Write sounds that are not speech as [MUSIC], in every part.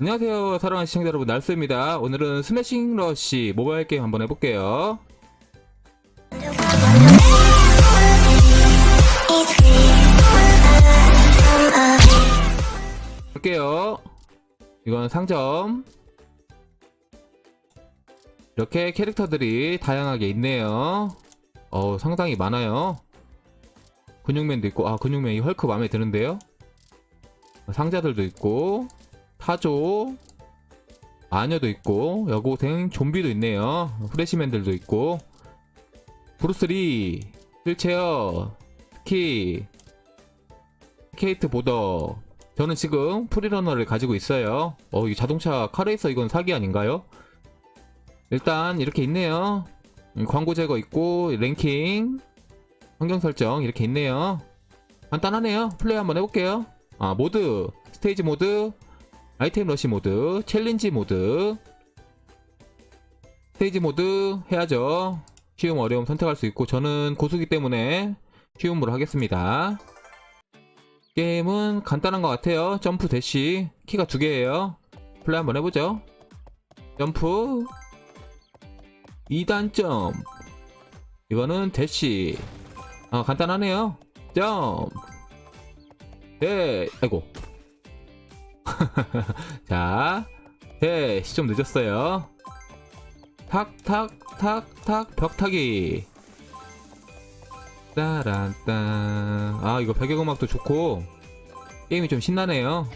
안녕하세요 사랑하는 시청자 여러분. 날스입니다. 오늘은 스매싱 러쉬 모바일 게임 한번 해볼게요. 볼게요. 이건 상점. 이렇게 캐릭터들이 다양하게 있네요. 어 상당히 많아요. 근육맨도 있고 아 근육맨 이 헐크 마음에 드는데요? 상자들도 있고 타조 아녀도 있고 여고생 좀비도 있네요. 프레시맨들도 있고. 브루스리 휠체어 스키 케이트 보더. 저는 지금 프리러너를 가지고 있어요. 어 이 자동차 카레이서 이건 사기 아닌가요? 일단 이렇게 있네요. 음, 광고 제거 있고 랭킹 환경 설정 이렇게 있네요. 간단하네요. 플레이 한번 해볼게요. 아 모드 스테이지 모드 아이템 러시 모드 챌린지 모드 스테이지 모드 해야죠. 쉬움 어려움 선택할 수 있고 저는 고수기 때문에 쉬움으로 하겠습니다. 게임은 간단한 것 같아요. 점프 대시 키가 두 개예요. 플레이 한번 해보죠. 점프. 2단 점. 이거는 대시. 아 간단하네요. 점프 네. 아이고 [LAUGHS] 자, 네, 시좀 늦었어요. 탁, 탁, 탁, 탁, 벽타기. 따란딴. 아, 이거 배경음악도 좋고, 게임이 좀 신나네요.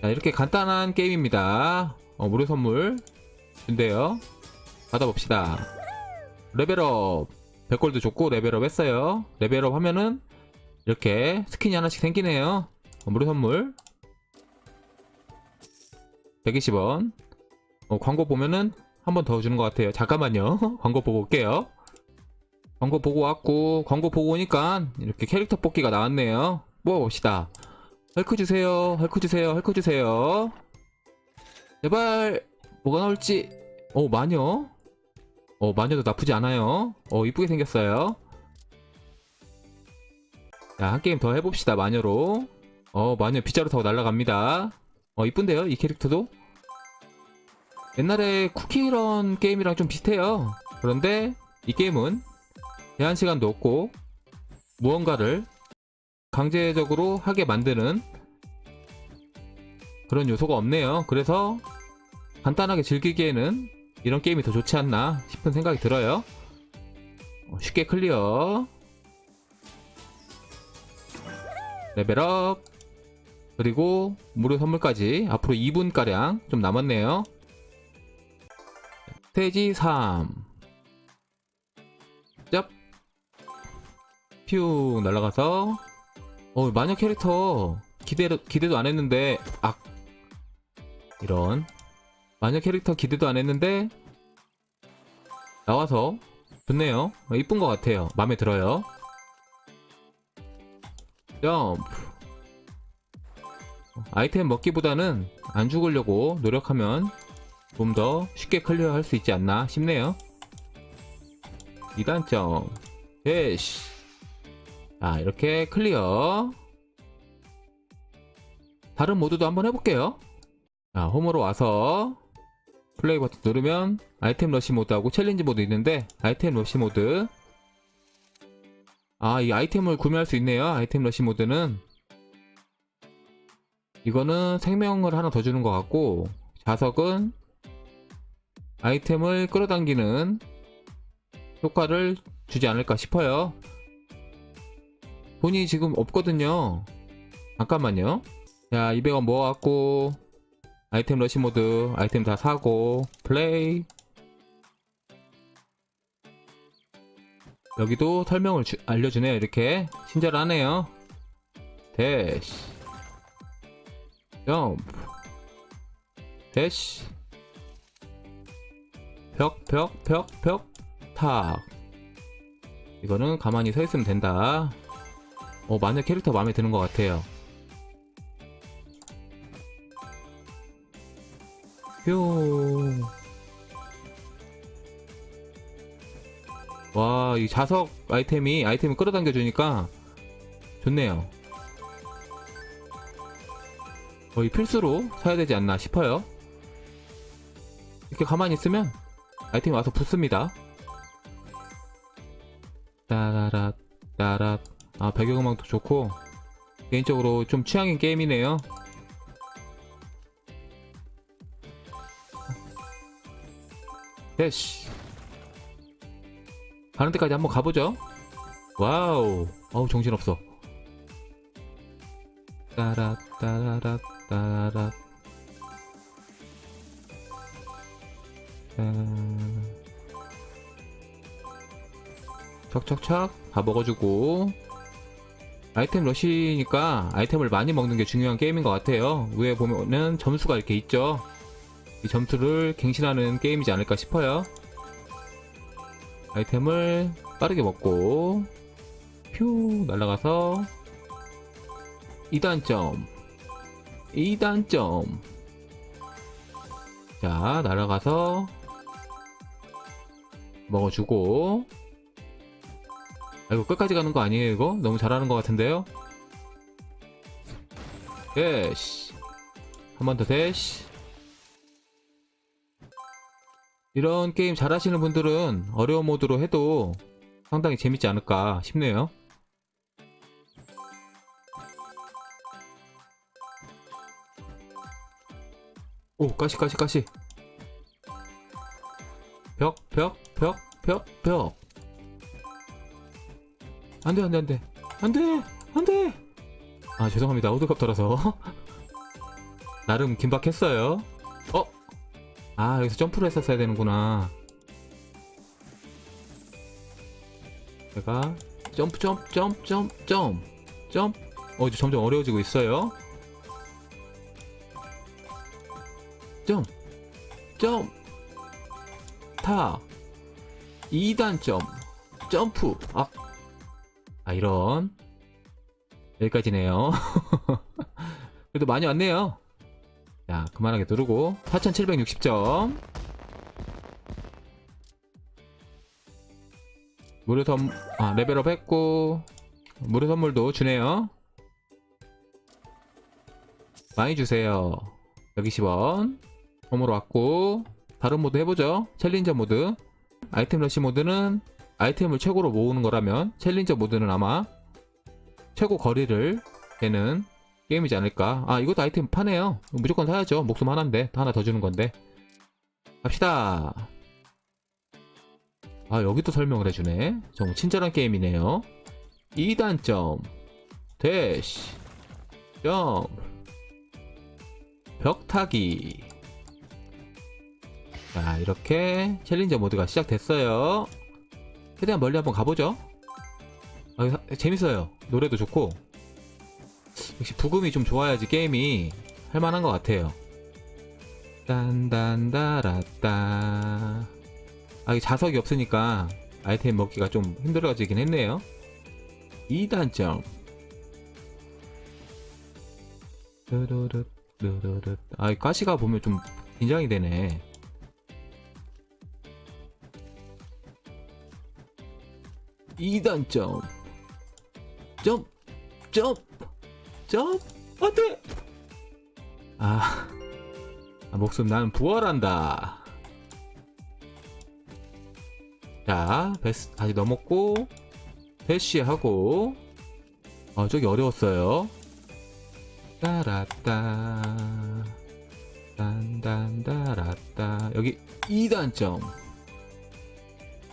자, 이렇게 간단한 게임입니다. 어, 무료 선물 준대요. 받아봅시다. 레벨업. 100골도 좋고, 레벨업 했어요. 레벨업 하면은, 이렇게 스킨이 하나씩 생기네요. 어, 무료 선물. 120원. 어, 광고 보면은 한 번 더 주는 것 같아요. 잠깐만요. [LAUGHS] 광고 보고 올게요. 광고 보고 왔고, 광고 보고 오니까 이렇게 캐릭터 뽑기가 나왔네요. 뽑아봅시다. 헐크 주세요. 헐크 주세요. 헐크 주세요. 제발, 뭐가 나올지. 어, 마녀? 어, 마녀도 나쁘지 않아요. 어, 이쁘게 생겼어요. 자, 한 게임 더 해봅시다. 마녀로. 어, 마녀 빗자루 타고 날아갑니다. 어, 이쁜데요? 이 캐릭터도? 옛날에 쿠키런 게임이랑 좀 비슷해요. 그런데 이 게임은 제한 시간도 없고 무언가를 강제적으로 하게 만드는 그런 요소가 없네요. 그래서 간단하게 즐기기에는 이런 게임이 더 좋지 않나 싶은 생각이 들어요. 어, 쉽게 클리어. 레벨업. 그리고 무료 선물까지 앞으로 2분가량 좀 남았네요. 스테이지 3. 짭. 퓨 날아가서. 어 마녀 캐릭터. 기대 기대도 안 했는데 악. 이런. 마녀 캐릭터 기대도 안 했는데 나와서. 좋네요. 어, 이쁜 것 같아요. 마음에 들어요. 점프 아이템 먹기보다는 안 죽으려고 노력하면 좀 더 쉽게 클리어할 수 있지 않나 싶네요. 2단점 대시 자 이렇게 클리어 다른 모드도 한번 해볼게요. 자 홈으로 와서 플레이 버튼 누르면 아이템 러시 모드하고 챌린지 모드 있는데 아이템 러시 모드 아 이 아이템을 구매할 수 있네요. 아이템 러시 모드는 이거는 생명을 하나 더 주는 것 같고 자석은 아이템을 끌어당기는 효과를 주지 않을까 싶어요. 돈이 지금 없거든요. 잠깐만요. 자, 200원 모아갖고 아이템 러시 모드 아이템 다 사고 플레이 여기도 설명을 주- 알려주네요. 이렇게 친절하네요. 대시 점프 대시 벽, 벽, 벽, 벽, 탁. 이거는 가만히 서 있으면 된다. 어, 마녀 캐릭터 마음에 드는 것 같아요. 뾰. 와, 이 자석 아이템이, 아이템을 끌어당겨 주니까 좋네요. 거의 필수로 사야 되지 않나 싶어요. 이렇게 가만히 있으면 아이템이 와서 붙습니다. 따라라 따라 아 배경음악도 좋고 개인적으로 좀 취향인 게임이네요. 예시 가는 데까지 한번 가보죠. 와우 어우 정신없어. 따라 따라라 따라 척척척 다 먹어주고. 아이템 러시니까 아이템을 많이 먹는 게 중요한 게임인 것 같아요. 위에 보면은 점수가 이렇게 있죠. 이 점수를 갱신하는 게임이지 않을까 싶어요. 아이템을 빠르게 먹고 퓨 날아가서 2단점 2단점. 자 날아가서 먹어주고. 아이고 끝까지 가는 거 아니에요 이거? 너무 잘하는 것 같은데요? 예시 한번 더 대시 이런 게임 잘하시는 분들은 어려운 모드로 해도 상당히 재밌지 않을까 싶네요. 오 가시 가시 가시. 벽 벽 벽 벽 벽. 안 돼 안 돼 안 돼. 안 돼 안 돼. 아 죄송합니다. 호드컵터라서. [LAUGHS] 나름 긴박했어요. 어? 아 여기서 점프를 했었어야 되는구나. 제가 점프 점프 점프 점프 점프 점프. 어 이제 점점 어려워지고 있어요. 점프 점프. 타 2단 점프 점프. 아. 아 이런. 여기까지네요. [LAUGHS] 그래도 많이 왔네요. 자 그만하게 누르고 4760점. 무료 선, 아 레벨업 했고 무료 선물도 주네요. 많이 주세요. 여기 10원. 홈으로 왔고 다른 모드 해보죠. 챌린저 모드 아이템 러시 모드는 아이템을 최고로 모으는 거라면 챌린저 모드는 아마 최고 거리를 되는 게임이지 않을까. 아 이것도 아이템 파네요. 무조건 사야죠. 목숨 하나인데 하나 더 주는 건데. 갑시다. 아 여기도 설명을 해주네. 정말 친절한 게임이네요. 2단점 대시 점 벽타기 자 이렇게 챌린저 모드가 시작됐어요. 최대한 멀리 한번 가보죠. 아, 사- 재밌어요. 노래도 좋고. 역시 부금이 좀 좋아야지 게임이 할만한 것 같아요. 딴딴따라따 아 이게 자석이 없으니까 아이템 먹기가 좀 힘들어지긴 했네요. 2단점. 르르르 르르르 아이 가시가 보면 좀 긴장이 되네 이단점 점, 점, 점, 안 돼! 아, 아, 목숨 나는 부활한다. 자, 베스, 다시 넘었고, 대쉬하고, 어, 저기 어려웠어요. 따라따, 딴딴따라따, 여기 2단점.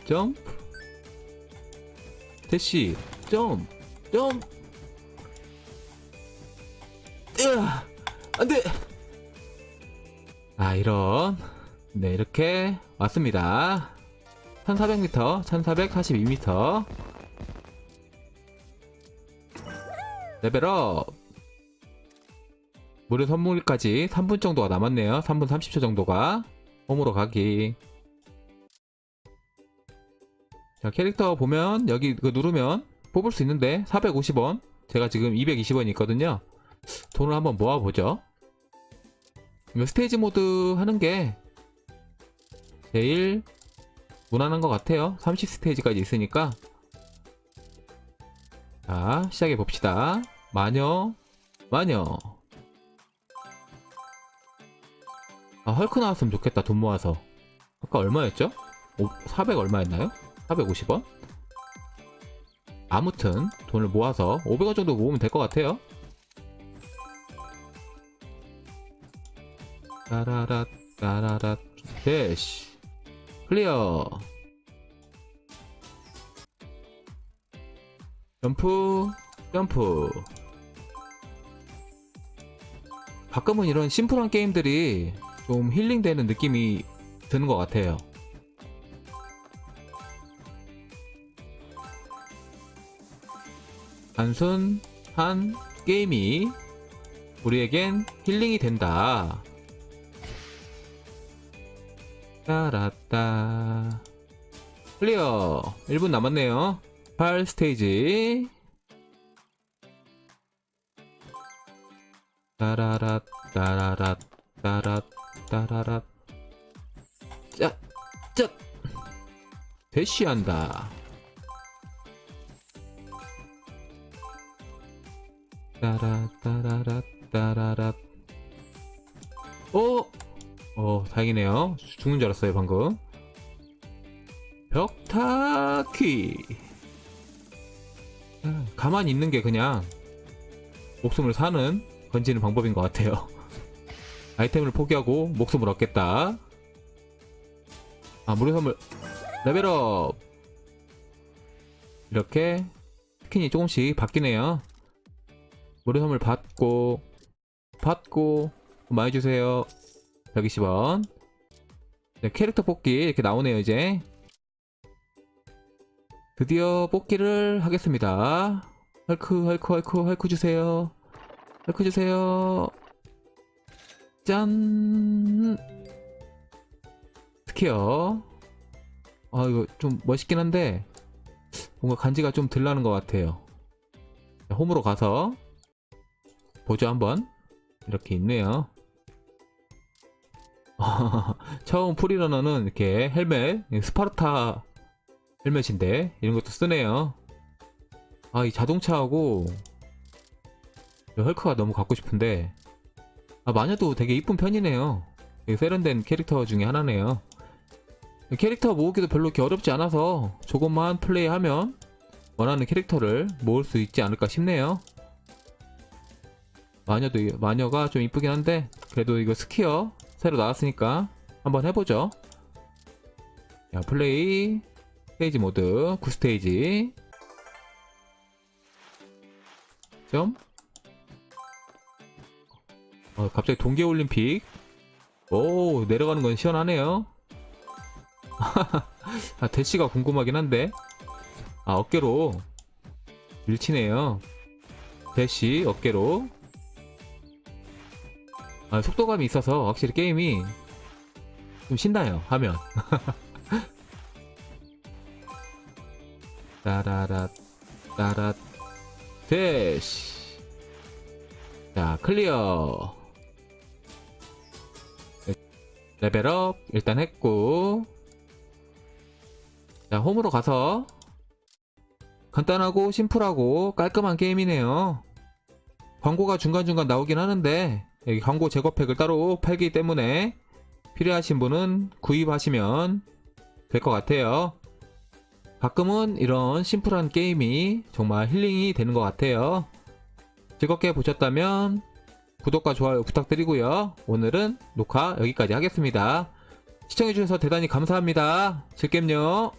점프, 대쉬, 점, 점, 으아, 안 돼! 아, 이런. 네, 이렇게 왔습니다. 1400m, 1442m. 레벨업! 무료 선물까지 3분 정도가 남았네요. 3분 30초 정도가. 홈으로 가기. 자, 캐릭터 보면, 여기 그 누르면 뽑을 수 있는데, 450원. 제가 지금 220원이 있거든요. 돈을 한번 모아보죠. 스테이지 모드 하는 게 제일 무난한 것 같아요. 30 스테이지까지 있으니까. 자, 시작해 봅시다. 마녀, 마녀. 아, 헐크 나왔으면 좋겠다, 돈 모아서. 아까 얼마였죠? 오, 400 얼마였나요? 450원? 아무튼, 돈을 모아서 500원 정도 모으면 될 것 같아요. 따라라, 따라라, 대시. 클리어. 점프, 점프. 가끔은 이런 심플한 게임들이 좀 힐링되는 느낌이 드는 것 같아요. 단순한 게임이 우리에겐 힐링이 된다. 따라따. 클리어. 1분 남았네요. 8 스테이지. 따라라, 따라라, 따라, 따라라. 짜, 짜. 대시한다. 따라, 따라라, 따라라. 오! 어, 다행이네요. 죽는 줄 알았어요, 방금. 벽타키. 아, 가만히 있는 게 그냥 목숨을 사는 건지는 방법인 것 같아요. [LAUGHS] 아이템을 포기하고 목숨을 얻겠다. 아, 무료 선물 레벨업. 이렇게 스킨이 조금씩 바뀌네요. 무료 선물 받고 받고 많이 주세요. 120원. 네, 캐릭터 뽑기 이렇게 나오네요, 이제. 드디어 뽑기를 하겠습니다. 헐크, 헐크, 헐크, 헐크 주세요. 헐크 주세요. 짠! 스키어. 아, 이거 좀 멋있긴 한데, 뭔가 간지가 좀덜 나는 것 같아요. 자, 홈으로 가서, 보조 한번. 이렇게 있네요. [LAUGHS] 처음 프리러너는 이렇게 헬멧, 스파르타 헬멧인데, 이런 것도 쓰네요. 아, 이 자동차하고, 이 헐크가 너무 갖고 싶은데, 아, 마녀도 되게 이쁜 편이네요. 되게 세련된 캐릭터 중에 하나네요. 캐릭터 모으기도 별로 이렇게 어렵지 않아서 조금만 플레이하면 원하는 캐릭터를 모을 수 있지 않을까 싶네요. 마녀도 이- 마녀가 좀 이쁘긴 한데 그래도 이거 스키어 새로 나왔으니까 한번 해보죠. 자, 플레이. 스테이지 모드. 9스테이지. 점. 어, 갑자기 동계올림픽. 오 내려가는 건 시원하네요. [LAUGHS] 아, 대시가 궁금하긴 한데. 아 어깨로. 밀치네요. 대시 어깨로 아, 속도감이 있어서 확실히 게임이 좀 신나요 하면. [LAUGHS] 따라라 따라 대시. 자 클리어. 레벨업 일단 했고. 자 홈으로 가서 간단하고 심플하고 깔끔한 게임이네요. 광고가 중간중간 나오긴 하는데 광고 제거팩을 따로 팔기 때문에 필요하신 분은 구입하시면 될 것 같아요 가끔은 이런 심플한 게임이 정말 힐링이 되는 것 같아요 즐겁게 보셨다면 구독과 좋아요 부탁드리고요. 오늘은 녹화 여기까지 하겠습니다. 시청해주셔서 대단히 감사합니다. 즐겜요.